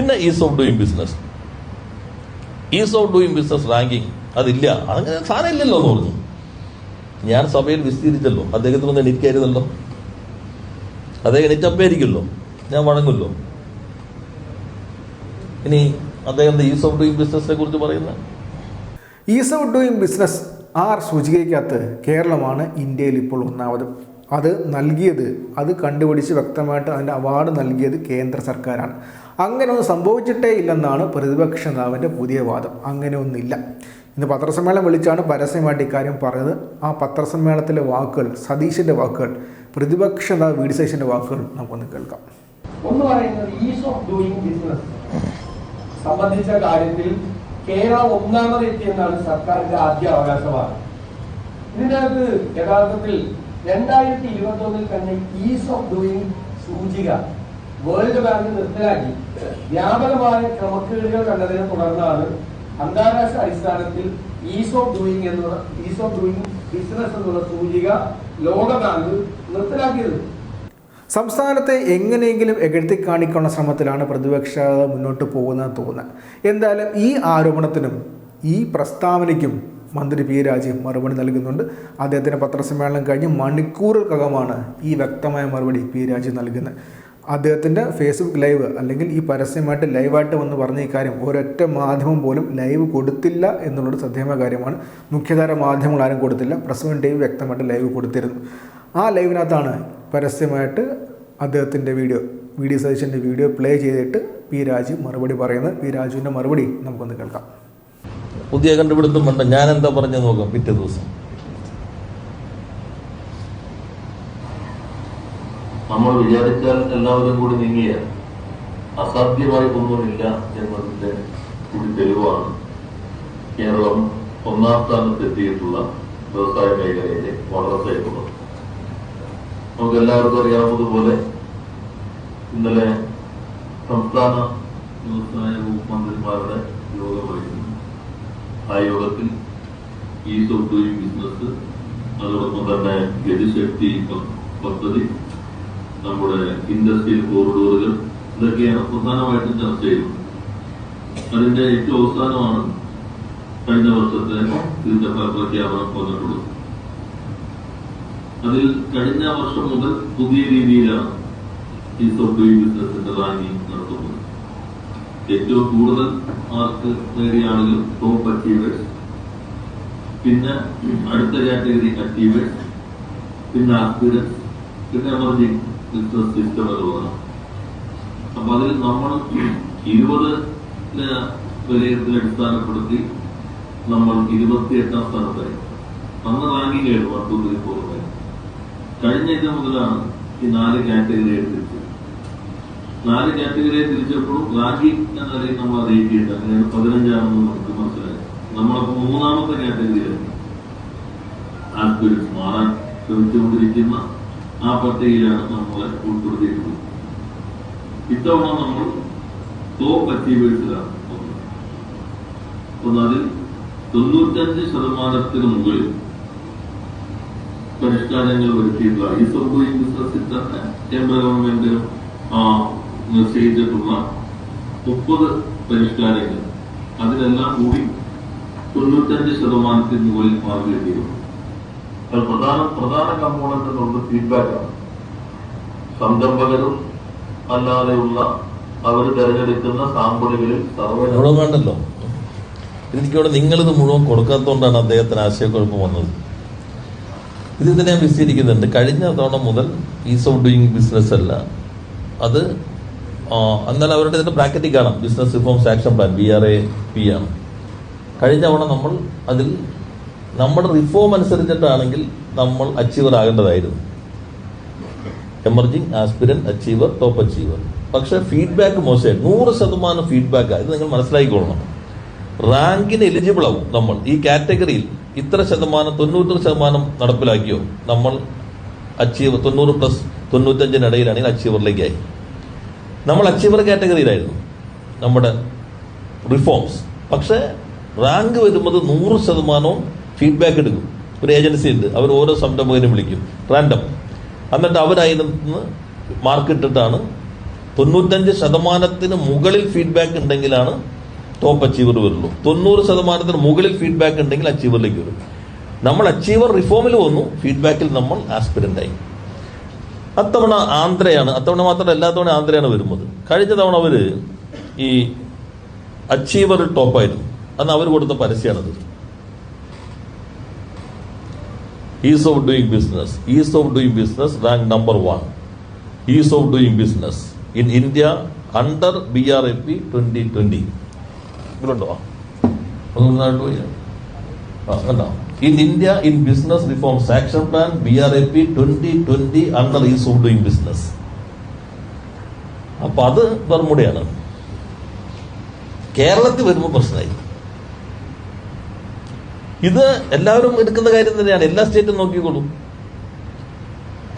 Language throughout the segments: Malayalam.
പിന്നെ ease of doing business ease of doing business ranking അതില്ല. അതങ്ങനെ സാധനം ഇല്ലല്ലോ എന്ന് പറഞ്ഞു. ഞാൻ സഭയിൽ വിസ്തീരിച്ചല്ലോ. അദ്ദേഹത്തിനൊന്ന് എണീക്കായിരുന്നല്ലോ അദ്ദേഹം എണീറ്റപ്പേരിക്കുമല്ലോ ഞാൻ വഴങ്ങുമല്ലോ. ഇനി അദ്ദേഹം ഈസ് ഓഫ് ഡൂയിങ് ബിസിനസിനെ കുറിച്ച് പറയുന്ന ഈസ് ഓഫ് ഡൂയിങ് ബിസിനസ് ആർ സൂചികയ്ക്കകത്ത് കേരളമാണ് ഇന്ത്യയിൽ ഇപ്പോൾ ഒന്നാമത്. അത് നൽകിയത് അത് കണ്ടുപിടിച്ച് വ്യക്തമായിട്ട് അതിന്റെ അവാർഡ് നൽകിയത് കേന്ദ്ര സർക്കാരാണ്. അങ്ങനെ ഒന്നും സംഭവിച്ചിട്ടേ ഇല്ലെന്നാണ് പ്രതിപക്ഷ നേതാവിന്റെ പുതിയ വാദം. അങ്ങനെ ഒന്നില്ല ഇന്ന് പത്രസമ്മേളനം വിളിച്ചാണ് പരസ്യമായിട്ട് ഇക്കാര്യം പറഞ്ഞത്. ആ പത്രസമ്മേളനത്തിലെ വാക്കുകൾ സതീശന്റെ വാക്കുകൾ പ്രതിപക്ഷ നേതാവ് വി ഡി വാക്കുകൾ നമുക്കൊന്ന് കേൾക്കാം. ഒന്ന് പറയുന്നത് ഈസ് ഓഫ് ഡൂയിങ് ബിസിനസ് സംബന്ധിച്ച കാര്യത്തിൽ കേരളം ഒന്നാമത് എത്തിയെന്നാണ് സർക്കാരിന്റെ ആദ്യ അവകാശമാണ് ഇതിനകത്ത് യഥാർത്ഥത്തിൽ രണ്ടായിരത്തി ഇരുപത്തി ഒന്നിൽ തന്നെ ഈസ് ഓഫ് ഡൂയിങ് സൂചിക വേൾഡ് ബാങ്ക് നിർത്തലാക്കി. വ്യാപകമായ ക്രമക്കേടുകൾ കണ്ടതിനെ തുടർന്നാണ് അന്താരാഷ്ട്ര അടിസ്ഥാനത്തിൽ ഈസ് ഓഫ് ഡൂയിങ് എന്നുള്ള ഈസ് ഓഫ് ഡൂയിങ് ബിസിനസ് എന്നുള്ള സൂചിക ലോക ബാങ്ക് നിർത്തലാക്കിയത്. സംസ്ഥാനത്തെ എങ്ങനെയെങ്കിലും എകഴ്ത്തി കാണിക്കാനുള്ള ശ്രമത്തിലാണ് പ്രതിപക്ഷ മുന്നോട്ട് പോകുന്നത് തോന്നുന്നത്. എന്തായാലും ഈ ആരോപണത്തിനും ഈ പ്രസ്താവനയ്ക്കും മന്ത്രി പി. രാജീവ് മറുപടി നൽകുന്നുണ്ട്. അദ്ദേഹത്തിന്റെ പത്രസമ്മേളനം കഴിഞ്ഞ് മണിക്കൂറുകൾക്കകമാണ് ഈ വ്യക്തമായ മറുപടി പി. രാജീവ് നൽകുന്നത്. അദ്ദേഹത്തിന്റെ ഫേസ്ബുക്ക് ലൈവ് അല്ലെങ്കിൽ ഈ പരസ്യമായിട്ട് ലൈവായിട്ട് വന്ന് പറഞ്ഞ ഈ കാര്യം ഒരൊറ്റ മാധ്യമം പോലും ലൈവ് കൊടുത്തില്ല എന്നുള്ളത് ശ്രദ്ധേയമായ കാര്യമാണ്. മുഖ്യധാര മാധ്യമങ്ങൾ ആരും കൊടുത്തില്ല. പ്രസ് ടീം വ്യക്തമായിട്ട് ലൈവ് കൊടുത്തിരുന്നു. ആ ലൈവിനകത്താണ് പരസ്യമായിട്ട് അദ്ദേഹത്തിന്റെ വീഡിയോ വീഡിയോ ഡി സതീശന്റെ വീഡിയോ പ്ലേ ചെയ്തിട്ട് പി രാജു മറുപടി പറയുന്നത്. പി രാജുവിന്റെ മറുപടി നമുക്കൊന്ന് കേൾക്കാം. പുതിയ കണ്ടുപിടുത്തം വേണ്ട ഞാൻ എന്താ പറഞ്ഞു നോക്കാം. പിറ്റേ ദിവസം. നമ്മൾ വിചാരിച്ചാൽ എല്ലാവരും കൂടി നീങ്ങിയ അസാധ്യമായി ഒന്നുമില്ല എന്നതിന്റെ കൂടി തെളിവാണ് കേരളം ഒന്നാം സ്ഥാനത്തെത്തിയിട്ടുള്ള വ്യവസായ മേഖലയിലെ വളർച്ചയെത്തുന്നത് നമുക്ക് എല്ലാവർക്കും അറിയാവുന്നതുപോലെ ഇന്നലെ സംസ്ഥാന വ്യവസായ വകുപ്പ് മന്ത്രിമാരുടെ യോഗമായിരുന്നു. ആ യോഗത്തിൽ ഈസ് ഓഫ് ഡൂയിങ് ബിസിനസ് അതോടൊപ്പം തന്നെ ഗതിശക്തി പദ്ധതി നമ്മുടെ ഇൻഡസ്ട്രിയൽ കോറിഡോറുകൾ ഇതൊക്കെയാണ് പ്രധാനമായിട്ടും ചർച്ച ചെയ്യുന്നത്. അതിന്റെ ഏറ്റവും അവസാനമാണ് കഴിഞ്ഞ വർഷത്തെ ഇതിന്റെ ഫലപ്രഖ്യാപനം വന്നിട്ടുള്ളത് അതിൽ കഴിഞ്ഞ വർഷം മുതൽ പുതിയ രീതിയിലാണ് ഈ ഡൂയിങ് ബിസിനസിന്റെ റാങ്കിങ് നടത്തുന്നത്. ഏറ്റവും കൂടുതൽ മാർക്ക് നേടിയ ആളുകൾ ടോപ്പ് അച്ചീവേഴ്സ് പിന്നെ അടുത്ത കാറ്റഗറി അച്ചീവേഴ്സ് പിന്നെ ആസ്പിരൻസ് പിന്നെ എമർജിംഗ് ബിസിനസ് സിസ്റ്റം എന്നുള്ളതാണ് അപ്പൊ അതിൽ നമ്മൾ ഇരുപത് വിലയിരുത്തൽ അടിസ്ഥാനപ്പെടുത്തി നമ്മൾ ഇരുപത്തിയെട്ടാം സ്ഥാനത്തായി. അന്ന് റാങ്കിങ് ആയിരുന്നു one two three four five കഴിഞ്ഞ ഇത് മുതലാണ് ഈ നാല് കാറ്റഗറി തിരിച്ചത്. നാല് കാറ്റഗറിയെ തിരിച്ചപ്പോഴും റാങ്കിങ് എന്ന നിലയിൽ നമ്മൾ അറിയിക്കേണ്ട അങ്ങനെയാണ് പതിനഞ്ചാണെന്ന് നമുക്ക് മനസ്സിലായി നമ്മളപ്പോ മൂന്നാമത്തെ കാറ്റഗറിയായിരുന്നു ആസ്പിരൻസ് മാറാൻ ശ്രമിച്ചുകൊണ്ടിരിക്കുന്ന ആ പട്ടികയിലാണ് നമ്മളെ ഉൾപ്പെടുത്തിയിട്ടുള്ളത്. ഇത്തവണ നമ്മൾ ടോപ്പ് അച്ചീവേഴ്സിലാണ് വന്നത്. അപ്പോൾ അതിൽ തൊണ്ണൂറ്റഞ്ച് ശതമാനത്തിന് മുകളിൽ പരിഷ്കാരങ്ങൾ വരുത്തിയിട്ടുള്ള ഈ ഡൂയിങ് ബിസിനസ്സിൽ തന്നെ കേന്ദ്ര ഗവൺമെന്റ് നിശ്ചയിച്ചിട്ടുള്ള മുപ്പത് പരിഷ്കാരങ്ങൾ. അതിലെല്ലാം കൂടി തൊണ്ണൂറ്റഞ്ച് ശതമാനത്തിന് മുകളിൽ മാർക്ക് കിട്ടിയിരുന്നു പ്രധാന പ്രധാന കമ്പോണന്റ് എന്നുള്ളത് ഫീഡ്ബാക്കാണ് സംരംഭകരും അല്ലാതെയുള്ള അവർ തിരഞ്ഞെടുക്കുന്ന സാമ്പിളുകളിൽ സർവേ വേണ്ടല്ലോ. എനിക്കവിടെ നിങ്ങളിത് മുഴുവൻ കൊടുക്കാത്തതുകൊണ്ടാണ് അദ്ദേഹത്തിന് ആശയക്കുഴപ്പം വന്നത്. ഇത് ഇതിനെ ഞാൻ വിസ്തരിക്കുന്നുണ്ട്. കഴിഞ്ഞ തവണ മുതൽ ഈസ് ഓഫ് ഡൂയിങ് ബിസിനസ് അല്ല. അത് എന്നാൽ അവരുടെ ഇതിന്റെ ബ്രാക്കറ്റിൽ കാണാം business reforms action plan B R A P ആണ്. കഴിഞ്ഞ തവണ നമ്മൾ അതിൽ നമ്മുടെ റിഫോം അനുസരിച്ചിട്ടാണെങ്കിൽ നമ്മൾ achiever ആകേണ്ടതായിരുന്നു. Emerging aspirant achiever top achiever പക്ഷെ ഫീഡ്ബാക്ക് മോശമായി. നൂറ് ശതമാനം ഫീഡ്ബാക്ക് ഇത് നിങ്ങൾ മനസ്സിലാക്കിക്കൊള്ളണം റാങ്കിന് എലിജിബിൾ ആവും നമ്മൾ. ഈ കാറ്റഗറിയിൽ ഇത്ര ശതമാനം തൊണ്ണൂറ് ശതമാനം നടപ്പിലാക്കിയോ? നമ്മൾ അച്ചീവർ തൊണ്ണൂറ് പ്ലസ് തൊണ്ണൂറ്റഞ്ചിനിടയിലാണെങ്കിൽ അച്ചീവറിലേക്കായി നമ്മൾ അച്ചീവർ കാറ്റഗറിയിലായിരുന്നു നമ്മുടെ റിഫോംസ് പക്ഷേ റാങ്ക് വരുമ്പോൾ നൂറ് ശതമാനവും ഫീഡ്ബാക്ക് എടുക്കും. ഒരു ഏജൻസി ഉണ്ട്. അവർ ഓരോ സംരംഭകനും വിളിക്കും. റാൻഡം എന്നിട്ട് അവരതിനകത്ത് മാർക്ക് ഇട്ടിട്ടാണ് തൊണ്ണൂറ്റഞ്ച് ശതമാനത്തിന് മുകളിൽ ഫീഡ്ബാക്ക് ഉണ്ടെങ്കിലാണ് ടോപ്പ് അച്ചീവർ വരുള്ളൂ. തൊണ്ണൂറ് ശതമാനത്തിന് മുകളിൽ ഫീഡ്ബാക്ക് ഉണ്ടെങ്കിൽ അച്ചീവറിലേക്ക് വരും. നമ്മൾ അച്ചീവർ റിഫോമിൽ വന്നു. ഫീഡ്ബാക്കിൽ നമ്മൾ ആസ്പിരന്റ് ആയി. അത്തവണ ആന്ധ്രയാണ്. അത്തവണ മാത്രമല്ല എല്ലാ തവണ ആന്ധ്രയാണ് വരുന്നത്. കഴിഞ്ഞ തവണ അവർ ഈ അച്ചീവർ ടോപ്പായിരുന്നു അന്ന് അവർ കൊടുത്ത പരസ്യമാണത്. Ease of doing business ease of doing business rank number one ease of doing business in India under B R A P twenty twenty ഇതിലുണ്ടോ കണ്ടോ? In India in business reforms action plan B R A P twenty twenty under ease of doing business അപ്പൊ അത് ബർമുടയാണ് കേരളത്തിൽ വരുമ്പോൾ പ്രശ്നമായി. ഇത് എല്ലാവരും എടുക്കുന്ന കാര്യം തന്നെയാണ്. എല്ലാ സ്റ്റേറ്റും നോക്കിക്കോളും.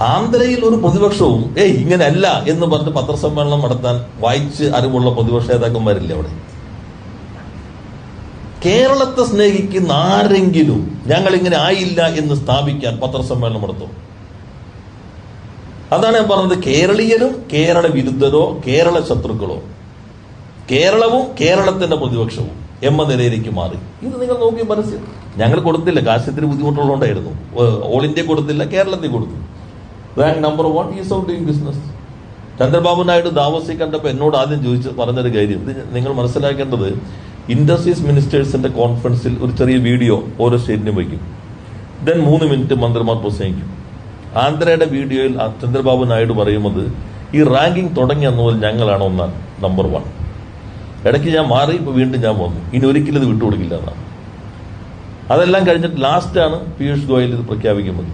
ആന്ധ്രയിൽ ഒരു പ്രതിപക്ഷവും ഏയ് ഇങ്ങനെയല്ല എന്ന് പറഞ്ഞ് പത്രസമ്മേളനം നടത്താൻ വായിച്ച് അറിവുള്ള പ്രതിപക്ഷ നേതാക്കന്മാരില്ല അവിടെ? കേരളത്തെ സ്നേഹിക്കുന്ന ആരെങ്കിലും ഞങ്ങൾ ഇങ്ങനെ ആയില്ല എന്ന് സ്ഥാപിക്കാൻ പത്രസമ്മേളനം നടത്തും. അതാണ് ഞാൻ പറഞ്ഞത്. കേരളീയരും കേരള വിരുദ്ധരോ കേരള ശത്രുക്കളോ. കേരളവും കേരളത്തിന്റെ പ്രതിപക്ഷവും എമ്മ നിലയിലേക്ക് മാറി. ഇത് നിങ്ങൾ നോക്കി പരസ്യം. ഞങ്ങൾ കൊടുത്തില്ല കാശ്യത്തിന് ബുദ്ധിമുട്ടുള്ളതുകൊണ്ടായിരുന്നു. ഓൾ ഇന്ത്യ കൊടുത്തില്ല കേരളത്തിൽ കൊടുത്തു. Rank number one ease of doing business Chandrababu Naidu ദാവോസി കണ്ടപ്പോൾ എന്നോട് ആദ്യം ചോദിച്ച് പറഞ്ഞൊരു കാര്യം. നിങ്ങൾ മനസ്സിലാക്കേണ്ടത് ഇൻഡസ്ട്രീസ് മിനിസ്റ്റേഴ്സിന്റെ കോൺഫറൻസിൽ ഒരു ചെറിയ വീഡിയോ ഓരോ സ്റ്റേറ്റിനും വയ്ക്കും. ദെൻ മൂന്ന് മിനിറ്റ് മന്ത്രിമാർ പ്രസംഗിക്കും. ആന്ധ്രയുടെ വീഡിയോയിൽ ചന്ദ്രബാബു നായിഡു പറയുന്നത് ഈ റാങ്കിങ് തുടങ്ങിയ എന്ന മുതൽ ഞങ്ങളാണ് ഒന്നാം നമ്പർ വൺ ഇടയ്ക്ക് ഞാൻ മാറി ഇപ്പൊ വീണ്ടും ഞാൻ വന്നു. ഇനി ഒരിക്കലും ഇത് വിട്ടുകൊടുക്കില്ല എന്നാണ്. അതെല്ലാം കഴിഞ്ഞിട്ട് ലാസ്റ്റാണ് പീയൂഷ് ഗോയൽ ഇത് പ്രഖ്യാപിക്കുന്നത്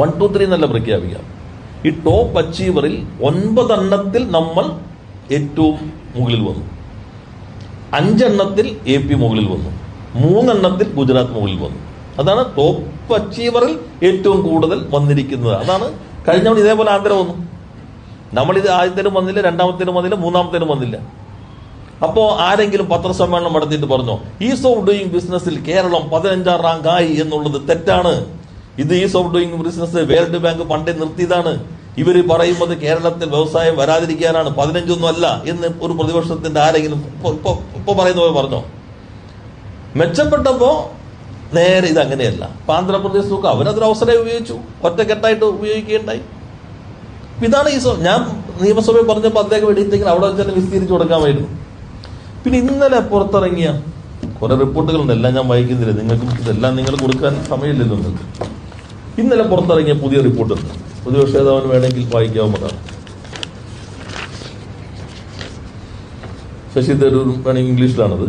വൺ ടു ത്രീ എന്നല്ല പ്രഖ്യാപിക്കാം. ഈ ടോപ്പ് അച്ചീവറിൽ ഒൻപതെണ്ണത്തിൽ നമ്മൾ ഏറ്റവും മുകളിൽ വന്നു. അഞ്ചെണ്ണത്തിൽ എ പി മുകളിൽ വന്നു. മൂന്നെണ്ണത്തിൽ ഗുജറാത്ത് മുകളിൽ വന്നു. അതാണ് ടോപ്പ് അച്ചീവറിൽ ഏറ്റവും കൂടുതൽ വന്നിരിക്കുന്നത്. അതാണ് കഴിഞ്ഞ തവണ ഇതേപോലെ ആന്ധ്ര വന്നു. നമ്മളിത് ആദ്യത്തേനും വന്നില്ല രണ്ടാമത്തേനും വന്നില്ല മൂന്നാമത്തേനും വന്നില്ല. അപ്പോ ആരെങ്കിലും പത്രസമ്മേളനം നടത്തിയിട്ട് പറഞ്ഞോ ഈസ് ഓഫ് ഡൂയിങ് ബിസിനസ്സിൽ കേരളം പതിനഞ്ചാം റാങ്ക് ആയി എന്നുള്ളത് തെറ്റാണ്. ഇത് ease of doing business world bank പണ്ടേ നിർത്തിയതാണ്. ഇവർ പറയുന്നത് കേരളത്തിൽ വ്യവസായം വരാതിരിക്കാനാണ്. പതിനഞ്ചൊന്നും അല്ല എന്ന് ഒരു പ്രതിപക്ഷത്തിന്റെ ആരെങ്കിലും ഇപ്പൊ- പറയുന്ന പോലെ പറഞ്ഞോ? മെച്ചപ്പെട്ടപ്പോ നേരെ ഇത് അങ്ങനെയല്ല. ഇപ്പൊ ആന്ധ്രാപ്രദേശ് നോക്കുക അവരതൊരു അവസരം ഉപയോഗിച്ചു. ഒറ്റക്കെട്ടായിട്ട് ഉപയോഗിക്കുകയുണ്ടായി. ഇതാണ് ഈ ഞാൻ നിയമസഭയിൽ പറഞ്ഞപ്പോൾ അദ്ദേഹം എടുത്തെങ്കിൽ അവിടെ വെച്ച് തന്നെ വിസ്തീരിച്ചു കൊടുക്കാമായിരുന്നു പിന്നെ ഇന്നലെ പുറത്തിറങ്ങിയ കുറെ റിപ്പോർട്ടുകളുണ്ട്. എല്ലാം ഞാൻ വായിക്കുന്നില്ല. നിങ്ങൾക്ക് ഇതെല്ലാം നിങ്ങൾ കൊടുക്കാൻ സമയമില്ലല്ലോ നിങ്ങൾക്ക്. ഇന്നലെ പുറത്തിറങ്ങിയ പുതിയ റിപ്പോർട്ടുണ്ട് പ്രതിപക്ഷ നേതാവിന് വേണമെങ്കിൽ വായിക്കാവുന്നതാണ്. ശശി തരൂർ വേണമെങ്കിൽ ഇംഗ്ലീഷിലാണത്.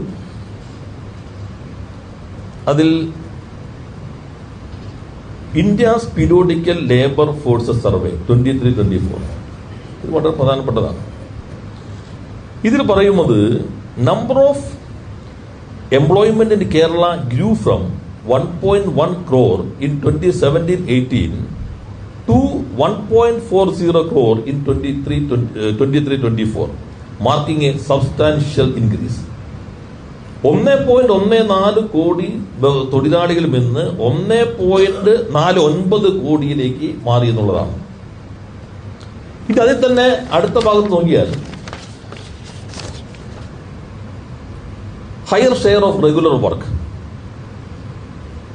അതിൽ India's periodical labour force survey twenty three twenty four. ഇത് വളരെ പ്രധാനപ്പെട്ടതാണ്. ഇതിൽ പറയുന്നത് number of employment in Kerala grew from one point one crore in twenty seventeen eighteen to one point four zero crore in twenty three twenty three twenty four marking a substantial increase ഒന്ന് പോയിന്റ് ഒന്ന് നാല് കോടി തൊഴിലാളികളിൽ നിന്ന് ഒന്ന് പോയിന്റ് നാല് ഒൻപത് കോടിയിലേക്ക് മാറി എന്നുള്ളതാണ്. ഇനി അതിൽ തന്നെ അടുത്ത ഭാഗത്ത് നോക്കിയാൽ higher share of regular work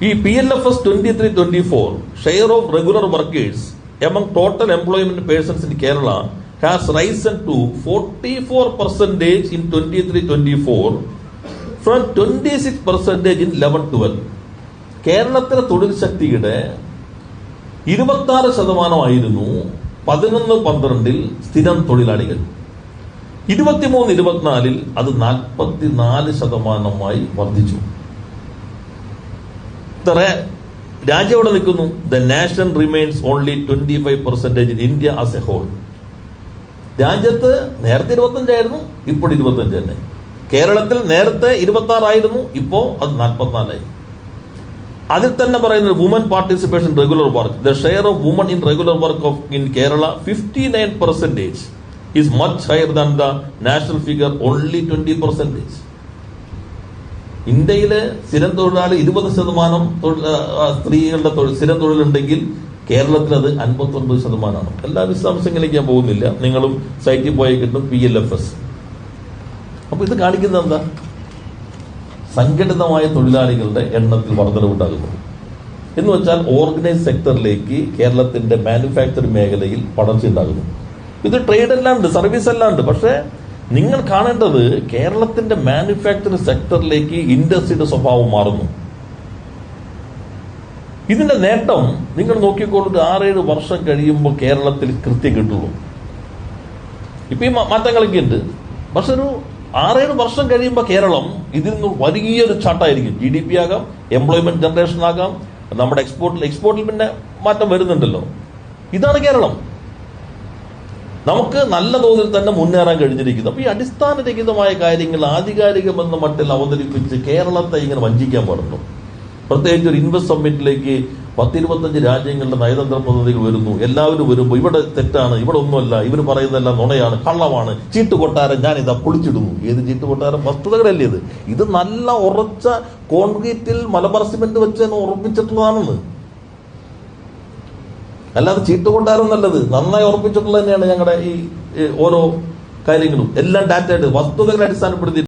ഈ P L F S twenty three twenty four share of regular workers among total employment persons in Kerala has risen to forty four percentage in twenty three twenty four from twenty six percentage in eleven twelve കേരളത്തിലെ തൊഴിൽ ശക്തിയുടെ ഇരുപത്തി ആറ് ശതമാനമായിരുന്നു പതിനൊന്ന് പന്ത്രണ്ടിൽ സ്ഥിരം തൊഴിലാളികൾ. ഇരുപത്തിമൂന്ന് ഇരുപത്തിനാലിൽ അത് നാൽപ്പത്തിനാല് ശതമാനമായി വർദ്ധിച്ചു. ഇത്ര രാജ്യം എവിടെ നിൽക്കുന്നു? The nation remains only twenty five percentage in India as a whole രാജ്യത്ത് നേരത്തെ ഇരുപത്തഞ്ചായിരുന്നു ഇപ്പോൾ ഇരുപത്തഞ്ച് തന്നെ. കേരളത്തിൽ നേരത്തെ ഇരുപത്തി ആറായിരുന്നു ഇപ്പോ അത് നാൽപ്പത്തിനാലായി അതിൽ തന്നെ പറയുന്നത് woman participation regular work the share of woman in regular work of in Kerala fifty nine percentage is much higher than the national figure only twenty percentage ഇന്ത്യയിലെ സ്ഥിരം തൊഴിലാളി ഇരുപത് ശതമാനം സ്ത്രീകളുടെ തൊഴിൽ സ്ഥിരം തൊഴിലുണ്ടെങ്കിൽ കേരളത്തിൽ അത് അൻപത്തൊൻപത് ശതമാനമാണ്. എല്ലാ വിശദാംശങ്ങളിലേക്ക് ഞാൻ പോകുന്നില്ല. നിങ്ങളും സൈറ്റിൽ പോയി കിട്ടും പി എൽ എഫ് എസ് അപ്പൊ ഇത് കാണിക്കുന്നത് എന്താ? സംഘടിതമായ തൊഴിലാളികളുടെ എണ്ണത്തിൽ വർധനവുണ്ടാകുന്നു എന്ന് വെച്ചാൽ ഓർഗനൈസ് സെക്ടറിലേക്ക് കേരളത്തിന്റെ മാനുഫാക്ചറിംഗ് മേഖലയിൽ വളർച്ച ഉണ്ടാകുന്നു. ഇത് ട്രേഡ് എല്ലാം ഉണ്ട് സർവീസ് എല്ലാം ഉണ്ട്. പക്ഷേ നിങ്ങൾ കാണേണ്ടത് കേരളത്തിന്റെ മാനുഫാക്ചറിംഗ് സെക്ടറിലേക്ക് ഇൻഡസ്ട്രിയുടെ സ്വഭാവം മാറുന്നു. ഇതിന്റെ നേട്ടം നിങ്ങൾ നോക്കിക്കോളൂ ഒരു ആറേഴ് വർഷം കഴിയുമ്പോൾ കേരളത്തിൽ കൃത്യം കിട്ടുള്ളൂ. ഇപ്പൊ ഈ മാറ്റങ്ങളൊക്കെ ഉണ്ട്. പക്ഷെ ഒരു ആറേഴ് വർഷം കഴിയുമ്പോൾ കേരളം ഇതിൽ നിന്ന് വലിയൊരു ചാട്ടായിരിക്കും. ജി ഡി പി ആകാം എംപ്ലോയ്മെന്റ് ജനറേഷൻ ആകാം നമ്മുടെ എക്സ്പോർട്ടിൽ എക്സ്പോർട്ടിൽ പിന്നെ മാറ്റം വരുന്നുണ്ടല്ലോ. ഇതാണ് കേരളം. നമുക്ക് നല്ല തോതിൽ തന്നെ മുന്നേറാൻ കഴിഞ്ഞിരിക്കുന്നു. അപ്പൊ ഈ അടിസ്ഥാനരഹിതമായ കാര്യങ്ങൾ ആധികാരികമെന്ന മട്ടിൽ അവതരിപ്പിച്ച് കേരളത്തെ ഇങ്ങനെ വഞ്ചിക്കാൻ പാടുന്നു പ്രത്യേകിച്ച് ഒരു ഇൻവെസ്റ്റ് സമ്മിറ്റിലേക്ക് പത്തിരുപത്തഞ്ച് രാജ്യങ്ങളുടെ നയതന്ത്ര പദ്ധതികൾ വരുന്നു. എല്ലാവരും വരുമ്പോൾ ഇവിടെ തെറ്റാണ് ഇവിടെ ഒന്നുമല്ല ഇവർ പറയുന്നതെല്ലാം നുണയാണ് കള്ളമാണ് ചീട്ടുകൊട്ടാരം ഞാൻ ഇതാ പൊളിച്ചിടുന്നു. ഏത് ചീട്ടുകൊട്ടാരം? വസ്തുതകളല്ലേ ഇത്? ഇത് നല്ല ഉറച്ച കോൺക്രീറ്റിൽ മലബാർ സിമെന്റ് വെച്ച് ഉറപ്പിച്ചിട്ടുള്ളതാണെന്ന്. അല്ലാതെ ചീട്ടുകൊട്ടാരം നല്ലത്. നന്നായി ഉറപ്പിച്ചിട്ടുള്ളത് തന്നെയാണ് ഞങ്ങളുടെ ഈ ഓരോ കാര്യങ്ങളും. എല്ലാം ഡാറ്റ ആയിട്ട് വസ്തുതകളെ അടിസ്ഥാനപ്പെടുത്തി